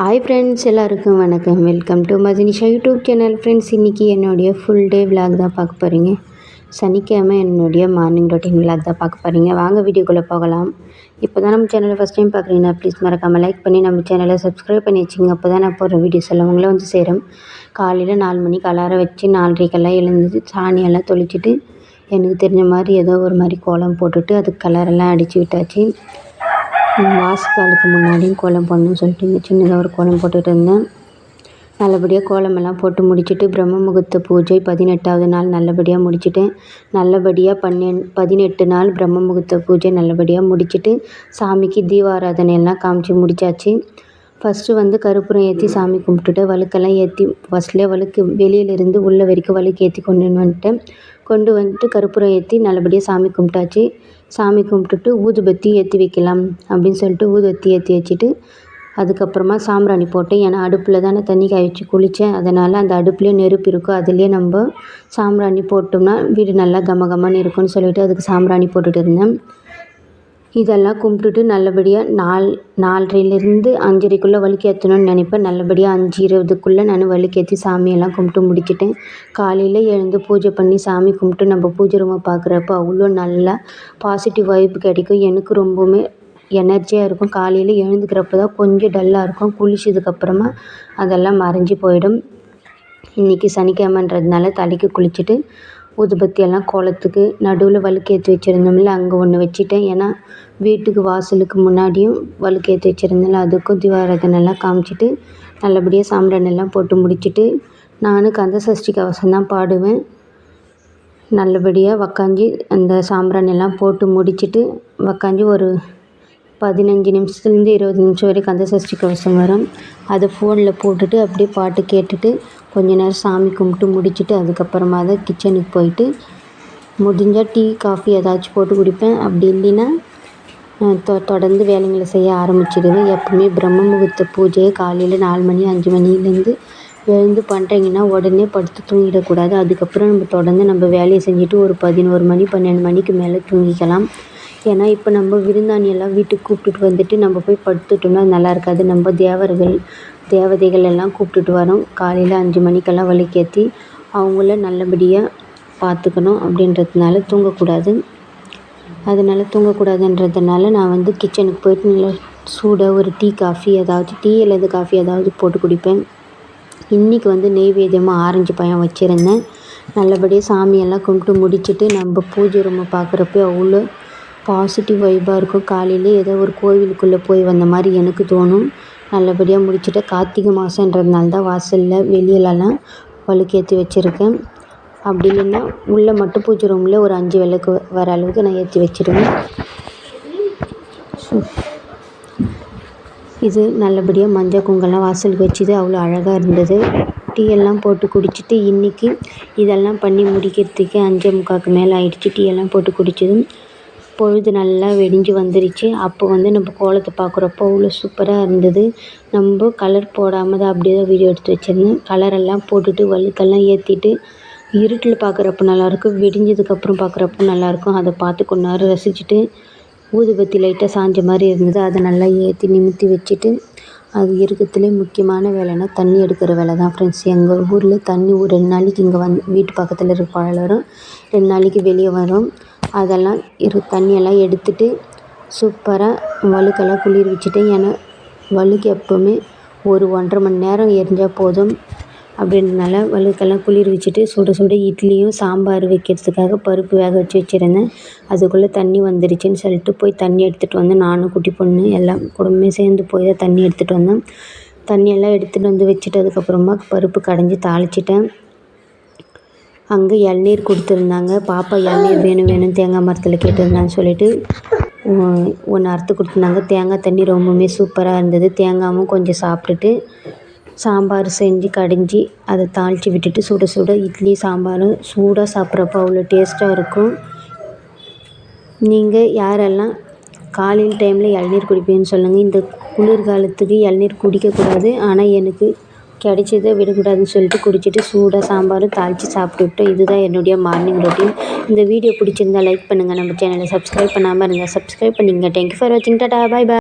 Hi friends எல்லாருக்கும் வணக்கம். Welcome to Madhinisha YouTube channel friends இன்றைக்கி என்னுடைய ஃபுல் டே விலாக் தான் பார்க்க போகிறீங்க சனிக்கிழமை என்னுடைய மார்னிங் ரொட்டீன் விலாக் தான் பார்க்க போகிறீங்க வாங்க வீடியோக்குள்ளே போகலாம். இப்போ தான் நம்ம சேனலை ஃபஸ்ட் டைம் பார்க்குறீங்கன்னா ப்ளீஸ் மறக்காமல் லைக் பண்ணி நம்ம சேனலை சப்ஸ்கிரைப் பண்ணி வச்சுங்க. அப்போ தான் நான் போகிற வீடியோஸ் எல்லாம் உங்களை வந்து சேரும். காலையில் நாலு மணிக்கு அலாரம் வச்சு நாலரைக்கெல்லாம் எழுந்து சாணியெல்லாம் தொளிச்சிட்டு எனக்கு தெரிஞ்ச மாதிரி ஏதோ ஒரு மாதிரி கோலம் போட்டுட்டு அதுக்கு கலரெல்லாம் அடித்து விட்டாச்சு. வாசக்காலுக்கு முன்னாடியும் கோலம் போடணும்னு சொல்லிட்டு இங்கே சின்னதாக ஒரு கோலம் போட்டுட்டு இருந்தேன். நல்லபடியாக கோலமெல்லாம் போட்டு முடிச்சுட்டு பிரம்ம முகூர்த்த பூஜை பதினெட்டாவது நாள் நல்லபடியாக முடிச்சிட்டேன் நல்லபடியாக பன்னெண் பதினெட்டு நாள் பிரம்ம முகூர்த்த பூஜை நல்லபடியாக முடிச்சுட்டு சாமிக்கு தீபாராதனை எல்லாம் காமிச்சு முடித்தாச்சு ஃபஸ்ட்டு வந்து கருப்புரம் ஏற்றி சாமி கும்பிட்டுட்டு வழுக்கெல்லாம் ஏற்றி ஃபஸ்ட்லேயே வழுக்கு வெளியிலேருந்து உள்ள வரைக்கும் வழுக்கு ஏற்றி கொண்டு வந்துட்டேன். கொண்டு வந்துட்டு கருப்பூரம் ஏற்றி நல்லபடியாக சாமி கும்பிட்டாச்சு. சாமி கும்பிட்டுட்டு ஊதுபத்தி ஏற்றி வைக்கலாம் அப்படின்னு சொல்லிட்டு ஊதுபத்தி ஏற்றி வச்சுட்டு அதுக்கப்புறமா சாம்பிராணி போட்டேன். ஏன்னா அடுப்பில் தானே தண்ணி காய வச்சு குளித்தேன் அதனால் அந்த அடுப்புலேயே நெருப்பு இருக்கும் அதுலேயே நம்ம சாம்பிராணி போட்டோம்னா வீடு நல்லா கம கமன்னு இருக்கும்னு சொல்லிட்டு அதுக்கு சாம்பிராணி போட்டுட்டு இருந்தேன். இதெல்லாம் கும்பிட்டுட்டு நல்லபடியாக நால் நாலரைலேருந்து அஞ்சரைக்குள்ளே வழுக்கேற்றணும்னு நினைப்பேன். நல்லபடியாக அஞ்சு இருபதுக்குள்ளே நான் வழுக்கேற்றி சாமியெல்லாம் கும்பிட்டு முடிச்சிட்டேன் காலையில் எழுந்து பூஜை பண்ணி சாமி கும்பிட்டு நம்ம பூஜை ரூமை பார்க்குறப்ப அவ்வளோ நல்லா பாசிட்டிவ் வைப் கிடைக்கும். எனக்கு ரொம்பவுமே எனர்ஜியாக இருக்கும். காலையில் எழுந்துக்கிறப்ப தான் கொஞ்சம் டல்லாக இருக்கும். குளிச்சதுக்கப்புறமா அதெல்லாம் மறைஞ்சி போயிடும். இன்றைக்கி சனிக்கிழமைன்றதுனால தலைக்கு குளிச்சுட்டு ஊதுபத்தி எல்லாம் கோலத்துக்கு நடுவில் வழுக்கேற்றி வச்சுருந்தோம்ல அங்கே ஒன்று வச்சுட்டேன். ஏன்னா வீட்டுக்கு வாசலுக்கு முன்னாடியும் வழுக்கேற்றி வச்சுருந்தேன்ல அதுக்கும் தீபாராதனைலாம் காமிச்சிட்டு நல்லபடியாக சாம்பிராணியெல்லாம் போட்டு முடிச்சுட்டு நானும் கந்த சஷ்டி கவசம் தான் பாடுவேன். நல்லபடியாக உக்காஞ்சி அந்த சாம்பிராணியெல்லாம் போட்டு முடிச்சுட்டு உக்காஞ்சி ஒரு பதினஞ்சு நிமிஷத்துலேருந்து இருபது நிமிஷம் வரைக்கும் கந்த சஷ்டி கவசம் வரும். அதை ஃபோனில் போட்டுட்டு அப்படியே பாட்டு கேட்டுட்டு கொஞ்ச நேரம் சாமி கும்பிட்டு முடிச்சுட்டு அதுக்கப்புறமா தான் கிச்சனுக்கு போயிட்டு முடிஞ்சால் டீ காஃபி ஏதாச்சும் போட்டு குடிப்பேன். அப்படி இல்லைன்னா தொ தொடர்ந்து வேலைங்களை செய்ய ஆரம்பிச்சிடுவேன். எப்பவுமே பிரம்ம முகூர்த்த பூஜையை காலையில் நாலு மணி அஞ்சு மணிலேருந்து எழுந்து பண்ணுறீங்கன்னா உடனே படுத்து தூங்கிடக்கூடாது. அதுக்கப்புறம் நம்ம தொடர்ந்து நம்ம வேலையை செஞ்சுட்டு ஒரு பதினோரு மணி பன்னெண்டு மணிக்கு மேலே தூங்கிக்கலாம். ஏன்னா இப்போ நம்ம விருந்தாளியெல்லாம் வீட்டுக்கு கூப்பிட்டுட்டு வந்துட்டு நம்ம போய் படுத்துட்டோம்னா நல்லா இருக்காது. நம்ம தேவர்கள் தேவதைகள் எல்லாம் கூப்பிட்டுட்டு வரோம். காலையில் அஞ்சு மணிக்கெல்லாம் விளக்கேற்றி அவங்கள நல்லபடியாக பார்த்துக்கணும் அப்படின்றதுனால தூங்கக்கூடாது. அதனால் தூங்கக்கூடாதுன்றதுனால நான் வந்து கிச்சனுக்கு போயிட்டு நல்லா சூடாக ஒரு டீ காஃபி ஏதாவது டீ அல்லது காஃபி ஏதாவது போட்டு குடிப்பேன். இன்றைக்கி வந்து நெய்வேத்தியமாக ஆரஞ்சு பழம் வச்சுருந்தேன். நல்லபடியாக சாமியெல்லாம் கும்பிட்டு முடிச்சுட்டு நம்ம பூஜை ரூமை பார்க்குறப்ப அவ்வளோ பாசிட்டிவ் வைபாக இருக்கும். காலையிலே ஏதோ ஒரு கோவிலுக்குள்ளே போய் வந்த மாதிரி எனக்கு தோணும். நல்லபடியாக முடிச்சுட்டு கார்த்திகை மாதன்றதுனால தான் வாசலில் வெளியிலலாம் விளக்கேற்றி வச்சுருக்கேன். அப்படி இல்லைன்னா உள்ளே மட்டும் பூஜை ரூமில் ஒரு அஞ்சு விளக்கு வர அளவுக்கு நான் ஏற்றி வச்சுருவேன். இது நல்லபடியாக மஞ்சள் குங்கெல்லாம் வாசலுக்கு வச்சுது. அவ்வளோ அழகாக இருந்தது. டீ எல்லாம் போட்டு குடிச்சிட்டு இன்றைக்கி இதெல்லாம் பண்ணி முடிக்கிறதுக்கு அஞ்சே முக்காக்கு மேலே ஆயிடுச்சு. டீ எல்லாம் போட்டு குடித்ததும் பொழுது நல்லா வெடிஞ்சு வந்துருச்சு. அப்போ வந்து நம்ம கோலத்தை பார்க்குறப்போ அவ்வளோ சூப்பராக இருந்தது. நம்ம கலர் போடாமல் தான் அப்படியே தான் வீடியோ எடுத்து வச்சுருந்தேன். கலரெல்லாம் போட்டுட்டு வழுக்கெல்லாம் ஏற்றிட்டு இருட்டில் பார்க்குறப்ப நல்லாயிருக்கும். விடிஞ்சதுக்கப்புறம் பார்க்குறப்ப நல்லாயிருக்கும். அதை பார்த்து கொஞ்ச நேரம் ரசிச்சுட்டு ஊதுபத்தி லைட்டாக சாஞ்ச மாதிரி இருந்தது. அதை நல்லா ஏற்றி நிமித்தி வச்சுட்டு அது இருக்கிறதுலே முக்கியமான வேலைன்னா தண்ணி எடுக்கிற வேலை தான் ஃப்ரெண்ட்ஸ் எங்கள் ஊரில் தண்ணி ஒரு ரெண்டு நாளைக்கு இங்கே வந்து வீட்டு பக்கத்தில் இருக்க வரும் ரெண்டு நாளைக்கு வெளியே வரும். அதெல்லாம் இரு தண்ணியெல்லாம் எடுத்துட்டு சூப்பராக வழுக்கெல்லாம் குளிர் வச்சுட்டு ஏன்னா வழுக்கு எப்போவுமே ஒரு ஒன்றரை மணி நேரம் எரிஞ்சால் போதும். அப்படின்றனால வழுக்கெல்லாம் குளிர் வச்சுட்டு சுட சுட இட்லியும் சாம்பார் வைக்கிறதுக்காக பருப்பு வேக வச்சு வச்சுருந்தேன். அதுக்குள்ளே தண்ணி வந்துருச்சுன்னு சொல்லிட்டு போய் தண்ணி எடுத்துகிட்டு வந்தேன் நானும் குட்டி பொண்ணு எல்லாம் குடும்பமே சேர்ந்து போய் தான் தண்ணி எடுத்துகிட்டு வந்தேன் தண்ணியெல்லாம் எடுத்துகிட்டு வந்து வச்சுட்டு அதுக்கப்புறமா பருப்பு கடைஞ்சி தாளிச்சிட்டேன். அங்கே இளநீர் கொடுத்துருந்தாங்க. பாப்பா இளநீர் வேணும் வேணும் தேங்காய் மரத்தில் கேட்டிருந்தான்னு சொல்லிட்டு ஒன்று அறுத்து கொடுத்துருந்தாங்க. தேங்காய் தண்ணி ரொம்பவுமே சூப்பராக இருந்தது. தேங்காயும் கொஞ்சம் சாப்பிட்டுட்டு சாம்பார் செஞ்சு கடைஞ்சி அதை தாளித்து விட்டுட்டு சுட சுட இட்லி சாம்பாரும் சூடாக சாப்பிட்றப்ப அவ்வளோ டேஸ்ட்டாக இருக்கும். நீங்கள் யாரெல்லாம் காலையில் டைமில் இளநீர் குடிப்பீங்கன்னு சொல்லுங்கள் இந்த குளிர்காலத்துக்கு இளநீர் குடிக்கக்கூடாது. ஆனால் எனக்கு கிடைச்சதை விடக்கூடாதுன்னு சொல்லிட்டு குடிச்சிட்டு சூடாக சாம்பாரும் தாளித்து சாப்பிட்டுட்டோம் இதுதான் என்னுடைய மார்னிங் ரொட்டீன் இந்த வீடியோ பிடிச்சிருந்தா லைக் பண்ணுங்கள் நம்ம சேனலை சப்ஸ்கிரைப் பண்ணாமல் இருந்தால் சப்ஸ்கிரைப் பண்ணிங்க தேங்க்யூ ஃபார் வாட்சிங் டாடா பாய் பாய்